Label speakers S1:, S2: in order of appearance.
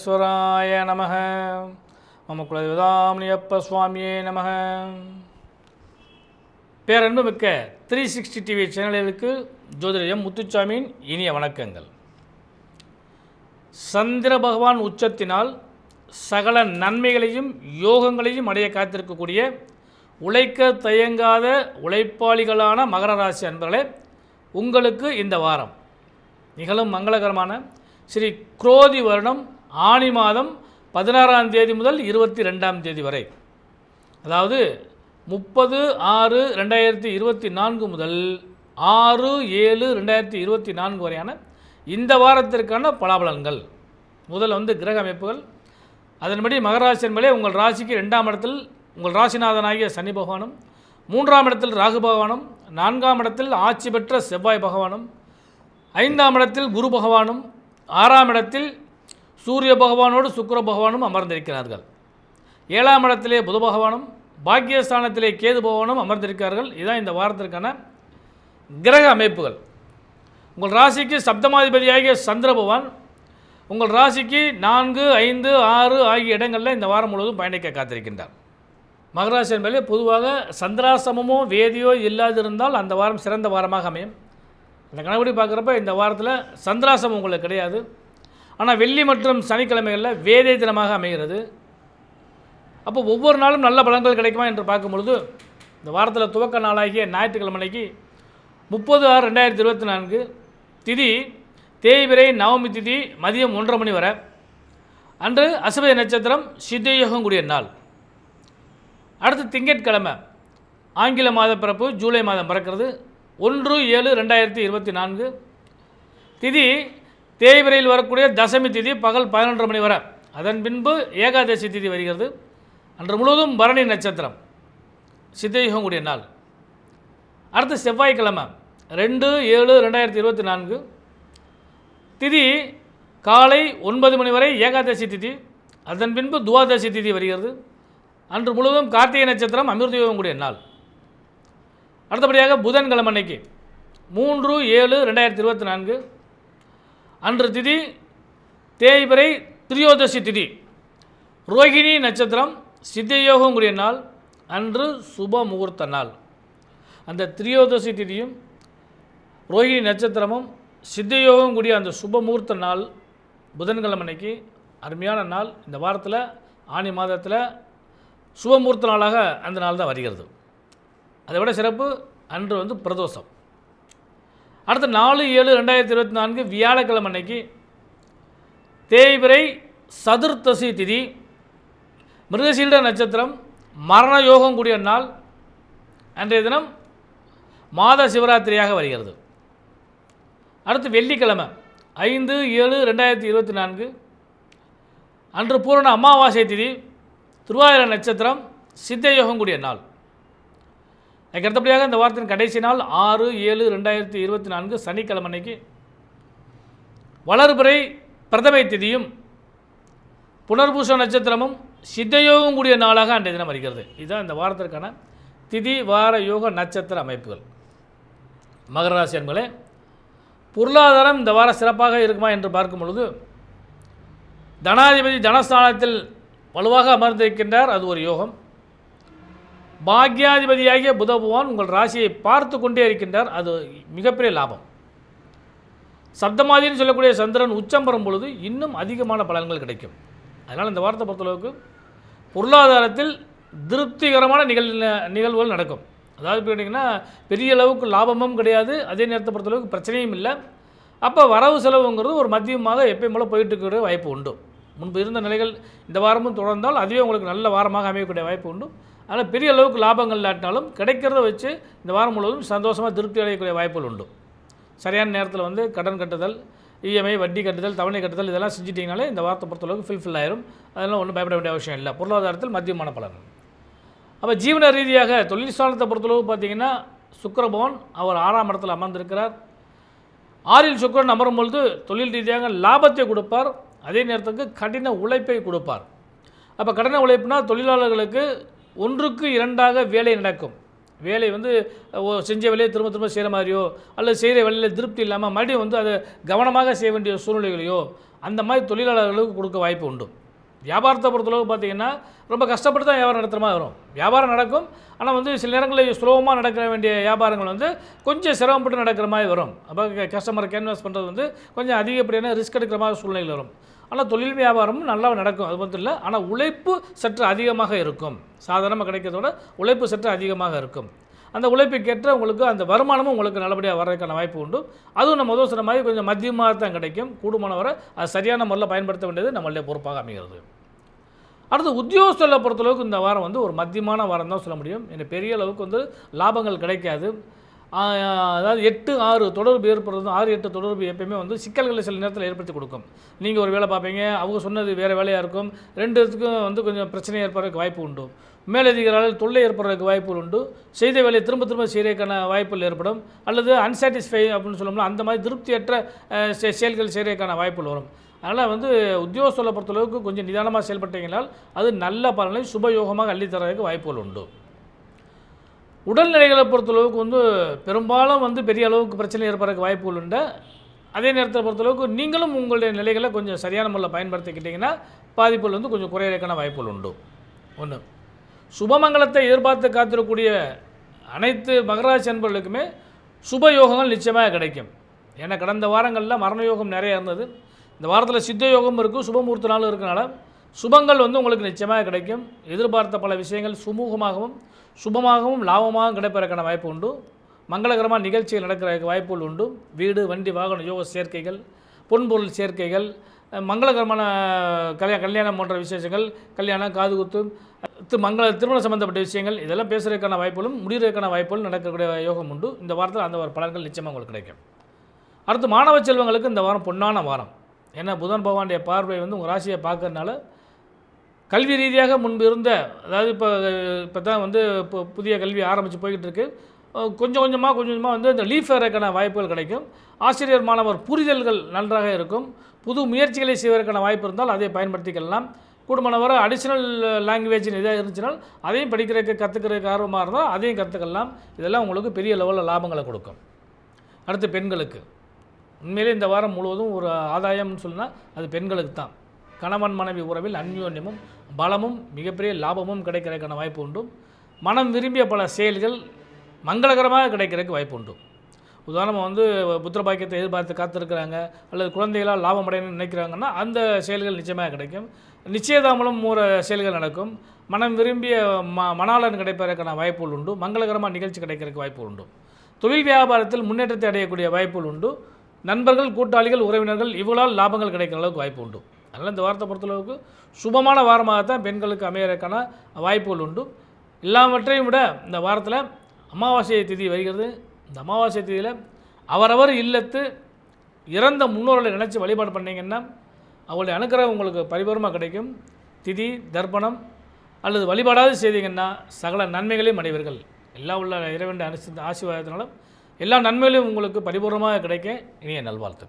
S1: வெங்கடேஸ்வராய நம மம குலதெய்வதாமணியப்ப சுவாமியே நம பேரன்பு மிக்க த்ரீ சிக்ஸ்டி டிவி சேனல்களுக்கு ஜோதிடம் முத்துச்சாமியின் இனிய வணக்கங்கள் சந்திர பகவான் உச்சத்தினால் சகல நன்மைகளையும் யோகங்களையும் அடைய காத்திருக்கக்கூடிய உழைக்க தயங்காத உழைப்பாளிகளான மகர ராசி அன்பர்களே உங்களுக்கு இந்த வாரம் நிகழும் மங்களகரமான ஸ்ரீ குரோதி வருடம் ஆணி மாதம் பதினாறாம் தேதி முதல் இருபத்தி ரெண்டாம் தேதி வரை அதாவது முப்பது ஆறு ரெண்டாயிரத்தி இருபத்தி நான்கு முதல் ஆறு ஏழு ரெண்டாயிரத்தி இருபத்தி நான்கு வரையான இந்த வாரத்திற்கான பலாபலன்கள் முதல் வந்து கிரக அமைப்புகள் அதன்படி மகராசியின் மேலே உங்கள் ராசிக்கு ரெண்டாம் இடத்தில் உங்கள் ராசிநாதனாகிய சனி பகவானும் மூன்றாம் இடத்தில் ராகு பகவானும் நான்காம் இடத்தில் ஆட்சி பெற்ற செவ்வாய் பகவானும் ஐந்தாம் இடத்தில் குரு பகவானும் ஆறாம் இடத்தில் சூரிய பகவானோடு சுக்கர பகவானும் அமர்ந்திருக்கிறார்கள் ஏழாம் இடத்திலே புத பகவானும் பாக்கியஸ்தானத்திலே கேது பகவானும் அமர்ந்திருக்கிறார்கள் இதுதான் இந்த வாரத்திற்கான கிரக அமைப்புகள் உங்கள் ராசிக்கு சப்தமாதிபதியாகிய சந்திர பகவான் உங்கள் ராசிக்கு நான்கு ஐந்து ஆறு ஆகிய இடங்களில் இந்த வாரம் முழுவதும் பயணிக்க காத்திருக்கின்றார் மகராசி என்பதில் பொதுவாக சந்திராசமமோ வேதியோ இல்லாதிருந்தால் அந்த வாரம் சிறந்த வாரமாக அமையும் அந்த கணக்குப்படி பார்க்குறப்ப இந்த வாரத்தில் சந்திராசிரமம் உங்களுக்கு கிடையாது ஆனால் வெள்ளி மற்றும் சனிக்கிழமைகளில் வேதை தினமாக அமைகிறது அப்போ ஒவ்வொரு நாளும் நல்ல பலன்கள் கிடைக்குமா என்று பார்க்கும்பொழுது இந்த வாரத்தில் துவக்க நாளாகிய ஞாயிற்றுக்கிழமைக்கு முப்பது ஆறு ரெண்டாயிரத்தி இருபத்தி நான்கு திதி தேய்பிரை நவமி திதி மதியம் ஒன்றரை மணி வரை அன்று அசுபதி நட்சத்திரம் சித்தயோகம் கூடிய நாள் அடுத்து திங்கட்கிழமை ஆங்கில மாத பிறப்பு ஜூலை மாதம் பிறக்கிறது ஒன்று ஏழு ரெண்டாயிரத்தி இருபத்தி நான்கு திதி தேய்விரையில் வரக்கூடிய தசமி திதி பகல் பதினொன்று மணி வரை அதன் பின்பு ஏகாதசி திதி வருகிறது அன்று முழுவதும் பரணி நட்சத்திரம் சித்தயுகம் கூடிய நாள் அடுத்து செவ்வாய்க்கிழமை ரெண்டு ஏழு ரெண்டாயிரத்தி இருபத்தி நான்கு திதி காலை ஒன்பது மணி வரை ஏகாதசி திதி அதன் பின்பு துவாதசி திதி வருகிறது அன்று முழுவதும் கார்த்திகை நட்சத்திரம் அமிர்தயோகம் கூடிய நாள் அடுத்தபடியாக புதன்கிழமை அன்னைக்கு மூன்று ஏழு ரெண்டாயிரத்தி இருபத்தி நான்கு அன்று திதி தேய்பிரை திரியோதசி திதி ரோஹிணி நட்சத்திரம் சித்தயோகம் கூடிய நாள் அன்று சுப முகூர்த்த நாள் அந்த திரியோதசி திதியும் ரோஹிணி நட்சத்திரமும் சித்தயோகம் கூடிய அந்த சுப முகூர்த்த நாள் புதன்கிழமை அன்னைக்கு அருமையான நாள் இந்த வாரத்தில் ஆணி மாதத்தில் முகூர்த்த நாளாக அந்த நாள் தான் வருகிறது அதை விட சிறப்பு அன்று வந்து பிரதோஷம் அடுத்த நாலு ஏழு ரெண்டாயிரத்தி இருபத்தி நான்கு வியாழக்கிழமை அன்னைக்கு தேய்பிரை சதுர்த்தசி திதி மிருகசீல நட்சத்திரம் மரண யோகம் கூடிய நாள் அன்றைய தினம் மாத சிவராத்திரியாக வருகிறது அடுத்து வெள்ளிக்கிழமை ஐந்து ஏழு ரெண்டாயிரத்தி இருபத்தி நான்கு அன்று பூரண அமாவாசை திதி திருவாயிர நட்சத்திரம் சித்த யோகம் கூடிய நாள் எனக்கு அடுத்தபடியாக இந்த வாரத்தின் கடைசி நாள் ஆறு ஏழு ரெண்டாயிரத்தி இருபத்தி நான்கு சனிக்கிழமை அன்னைக்கு வளர்பிறை பிரதமை திதியும் புனர்பூச நட்சத்திரமும் சித்தயோகம் கூடிய நாளாக அன்றைய தினம் வருகிறது இதுதான் இந்த வாரத்திற்கான திதி வார யோக நட்சத்திர அமைப்புகள் மகர ராசி என்பதே பொருளாதாரம் இந்த வாரம் சிறப்பாக இருக்குமா என்று பார்க்கும் பொழுது தனாதிபதி தனஸ்தானத்தில் வலுவாக அமர்ந்திருக்கின்றார் அது ஒரு யோகம் பாக்யாதிபதியாகிய புத பகவான் உங்கள் ராசியை பார்த்து கொண்டே இருக்கின்றார் அது மிகப்பெரிய லாபம் சப்தமாதின்னு சொல்லக்கூடிய சந்திரன் உச்சம் பெறும் பொழுது இன்னும் அதிகமான பலன்கள் கிடைக்கும் அதனால் இந்த வார்த்தை பொறுத்தளவுக்கு பொருளாதாரத்தில் திருப்திகரமான நிகழ் நிகழ்வுகள் நடக்கும் அதாவது கேட்டிங்கன்னா பெரிய அளவுக்கு லாபமும் கிடையாது அதே நேரத்தை பொறுத்தளவுக்கு பிரச்சனையும் இல்லை அப்போ வரவு செலவுங்கிறது ஒரு மதியமாக எப்பயும் போல் போயிட்டு இருக்கிற வாய்ப்பு உண்டு முன்பு இருந்த நிலைகள் இந்த வாரமும் தொடர்ந்தால் அதுவே உங்களுக்கு நல்ல வாரமாக அமையக்கூடிய வாய்ப்பு உண்டு ஆனால் பெரிய அளவுக்கு லாபங்கள் இல்லாட்டினாலும் கிடைக்கிறத வச்சு இந்த வாரம் முழுவதும் சந்தோஷமாக திருப்தி அடையக்கூடிய வாய்ப்புகள் உண்டு சரியான நேரத்தில் வந்து கடன் கட்டுதல் இஎம்ஐ e வட்டி கட்டுதல் தவணை கட்டுதல் இதெல்லாம் செஞ்சிட்டிங்கனாலே இந்த வாரத்தை பொறுத்தளவுக்கு ஃபில்ஃபில் ஆயிரும் அதெல்லாம் ஒன்றும் பயப்பட வேண்டிய அவசியம் இல்லை பொருளாதாரத்தில் மத்தியமான பலன் அப்போ ஜீவன ரீதியாக தொழில் ஸ்தானத்தை பொறுத்தளவு பார்த்திங்கன்னா சுக்கரபவன் அவர் ஆறாம் இடத்தில் அமர்ந்திருக்கிறார் ஆறில் சுக்கரன் அமரும் பொழுது தொழில் ரீதியாக லாபத்தை கொடுப்பார் அதே நேரத்துக்கு கடின உழைப்பை கொடுப்பார் அப்போ கடின உழைப்புனா தொழிலாளர்களுக்கு ஒன்றுக்கு இரண்டாக வேலை நடக்கும் வேலை வந்து செஞ்ச வேலையை திரும்ப திரும்ப செய்கிற மாதிரியோ அல்லது செய்கிற வேலையில் திருப்தி இல்லாமல் மறுபடியும் வந்து அதை கவனமாக செய்ய வேண்டிய சூழ்நிலைகளையோ அந்த மாதிரி தொழிலாளர்களுக்கு கொடுக்க வாய்ப்பு உண்டு வியாபாரத்தை பொறுத்தளவு பார்த்தீங்கன்னா ரொம்ப கஷ்டப்பட்டு தான் வியாபாரம் நடத்துகிற மாதிரி வரும் வியாபாரம் நடக்கும் ஆனால் வந்து சில நேரங்களில் ஸ்லோவமாக நடக்கிற வேண்டிய வியாபாரங்கள் வந்து கொஞ்சம் சிரமப்பட்டு நடக்கிற மாதிரி வரும் அப்போ கஸ்டமரை கேன்வாஸ் பண்ணுறது வந்து கொஞ்சம் அதிகப்படியான ரிஸ்க் எடுக்கிற மாதிரி சூழ்நிலைகள் வரும் ஆனால் தொழில் வியாபாரமும் நல்லா நடக்கும் அது மட்டும் இல்லை ஆனால் உழைப்பு சற்று அதிகமாக இருக்கும் சாதாரணமாக கிடைக்கிறதோட உழைப்பு சற்று அதிகமாக இருக்கும் அந்த கேட்டு உங்களுக்கு அந்த வருமானமும் உங்களுக்கு நல்லபடியாக வர்றதுக்கான வாய்ப்பு உண்டு அதுவும் நம்ம முதல் சொன்ன மாதிரி கொஞ்சம் மதியமாக தான் கிடைக்கும் கூடுமான வர அது சரியான முறையில் பயன்படுத்த வேண்டியது நம்மளுடைய பொறுப்பாக அமைகிறது அடுத்து உத்தியோகத்தில் பொறுத்தளவுக்கு இந்த வாரம் வந்து ஒரு மத்தியமான வாரம் தான் சொல்ல முடியும் ஏன்னா பெரிய அளவுக்கு வந்து லாபங்கள் கிடைக்காது அதாவது எட்டு ஆறு தொடர்பு ஏற்படுறது ஆறு எட்டு தொடர்பு எப்பயுமே வந்து சிக்கல்களை சில நேரத்தில் ஏற்படுத்தி கொடுக்கும் நீங்கள் ஒரு வேலை பார்ப்பீங்க அவங்க சொன்னது வேறு வேலையாக இருக்கும் ரெண்டு இதுக்கும் வந்து கொஞ்சம் பிரச்சனை ஏற்படுறதுக்கு வாய்ப்பு உண்டு மேலதிகாரிகள் தொல்லை ஏற்படுறதுக்கு வாய்ப்புகள் உண்டு செய்த வேலையை திரும்ப திரும்ப செய்கிறதுக்கான வாய்ப்புகள் ஏற்படும் அல்லது அன்சாட்டிஸ்ஃபை அப்படின்னு சொல்லணும்னா அந்த மாதிரி திருப்தியற்ற செயல்கள் செய்கிறதுக்கான வாய்ப்புகள் வரும் அதனால் வந்து உத்தியோகத்தில் பொறுத்தளவுக்கு கொஞ்சம் நிதானமாக செயல்பட்டீங்கன்னால் அது நல்ல பலனை சுபயோகமாக அள்ளித்தரதுக்கு வாய்ப்புகள் உண்டு உடல்நிலைகளை பொறுத்தளவுக்கு வந்து பெரும்பாலும் வந்து பெரிய அளவுக்கு பிரச்சனை ஏற்படுறதுக்கு வாய்ப்புகள் உண்டு அதே நேரத்தை பொறுத்தளவுக்கு நீங்களும் உங்களுடைய நிலைகளை கொஞ்சம் சரியான முறையில் பயன்படுத்திக்கிட்டிங்கன்னா பாதிப்புகள் வந்து கொஞ்சம் குறையிறதுக்கான வாய்ப்புகள் உண்டு ஒன்று சுபமங்கலத்தை எதிர்பார்த்து காத்திருக்கக்கூடிய அனைத்து மகராஜ் அன்பர்களுக்குமே சுப யோகங்கள் நிச்சயமாக கிடைக்கும் ஏன்னா கடந்த வாரங்களில் மரண யோகம் நிறையா இருந்தது இந்த வாரத்தில் சித்த யோகம் இருக்குது சுபமூர்த்த நாள் இருக்கனால சுபங்கள் வந்து உங்களுக்கு நிச்சயமாக கிடைக்கும் எதிர்பார்த்த பல விஷயங்கள் சுமூகமாகவும் சுபமாகவும் லாபமாகவும் கிடைப்பதற்கான வாய்ப்பு உண்டு மங்களகரமாக நிகழ்ச்சிகள் நடக்கிற வாய்ப்புகள் உண்டு வீடு வண்டி வாகன யோக சேர்க்கைகள் பொன்பொருள் சேர்க்கைகள் மங்களகரமான கல்யா கல்யாணம் போன்ற விசேஷங்கள் கல்யாணம் காது குத்து மங்கள திருமணம் சம்மந்தப்பட்ட விஷயங்கள் இதெல்லாம் பேசுகிறதுக்கான வாய்ப்புகளும் முடிகிறதுக்கான வாய்ப்புகளும் நடக்கக்கூடிய யோகம் உண்டு இந்த வாரத்தில் அந்த ஒரு பலன்கள் நிச்சயமாக உங்களுக்கு கிடைக்கும் அடுத்து மாணவ செல்வங்களுக்கு இந்த வாரம் பொன்னான வாரம் ஏன்னா புதன் பகவானுடைய பார்வை வந்து உங்கள் ராசியை பார்க்கறதுனால கல்வி ரீதியாக முன்பு இருந்த அதாவது இப்போ இப்போ தான் வந்து இப்போ புதிய கல்வி ஆரம்பித்து போய்கிட்டு இருக்குது கொஞ்சம் கொஞ்சமாக கொஞ்சம் கொஞ்சமாக வந்து இந்த லீஃப் ஏறக்கான வாய்ப்புகள் கிடைக்கும் ஆசிரியர் மாணவர் புரிதல்கள் நன்றாக இருக்கும் புது முயற்சிகளை செய்வதற்கான வாய்ப்பு இருந்தால் அதை பயன்படுத்திக்கலாம் கூடுமானவர் அடிஷ்னல் லாங்குவேஜ் இதாக இருந்துச்சுனால் அதையும் படிக்கிறதுக்கு கற்றுக்கிறதுக்கு ஆர்வமாக இருந்தால் அதையும் கற்றுக்கலாம் இதெல்லாம் உங்களுக்கு பெரிய லெவலில் லாபங்களை கொடுக்கும் அடுத்து பெண்களுக்கு உண்மையிலே இந்த வாரம் முழுவதும் ஒரு ஆதாயம்னு சொன்னால் அது பெண்களுக்கு தான் கணவன் மனைவி உறவில் அந்யோன்யமும் பலமும் மிகப்பெரிய லாபமும் கிடைக்கிறதுக்கான வாய்ப்பு உண்டு மனம் விரும்பிய பல செயல்கள் மங்களகரமாக கிடைக்கிறதுக்கு வாய்ப்பு உண்டும் உதாரணமாக வந்து புத்திர பாக்கியத்தை எதிர்பார்த்து காத்திருக்கிறாங்க அல்லது குழந்தைகளால் லாபம் அடையணும்னு நினைக்கிறாங்கன்னா அந்த செயல்கள் நிச்சயமாக கிடைக்கும் நிச்சயதாமலும் மூற செயல்கள் நடக்கும் மனம் விரும்பிய ம மணாளன் கிடைப்பதற்கான வாய்ப்புகள் உண்டு மங்களகரமாக நிகழ்ச்சி கிடைக்கிறதுக்கு வாய்ப்புகள் உண்டு தொழில் வியாபாரத்தில் முன்னேற்றத்தை அடையக்கூடிய வாய்ப்புகள் உண்டு நண்பர்கள் கூட்டாளிகள் உறவினர்கள் இவ்வளால் லாபங்கள் கிடைக்கிற அளவுக்கு வாய்ப்பு உண்டு அதனால் இந்த வாரத்தை பொறுத்தளவுக்கு சுபமான வாரமாக தான் பெண்களுக்கு அமையறதுக்கான வாய்ப்புகள் உண்டு எல்லாவற்றையும் விட இந்த வாரத்தில் அமாவாசை திதி வருகிறது இந்த அமாவாசை திதியில் அவரவர் இல்லத்து இறந்த முன்னோர்களை நினச்சி வழிபாடு பண்ணிங்கன்னா அவங்களுடைய அனுக்கிரகம் உங்களுக்கு பரிபூர்ணமாக கிடைக்கும் திதி தர்ப்பணம் அல்லது வழிபாடாவது செய்தீங்கன்னா சகல நன்மைகளையும் அடைவீர்கள் எல்லாம் உள்ள இறைவன் அனுசி ஆசீர்வாதத்தினாலும் எல்லா நன்மைகளையும் உங்களுக்கு பரிபூர்ணமாக கிடைக்க இனிய நல்வாழ்த்து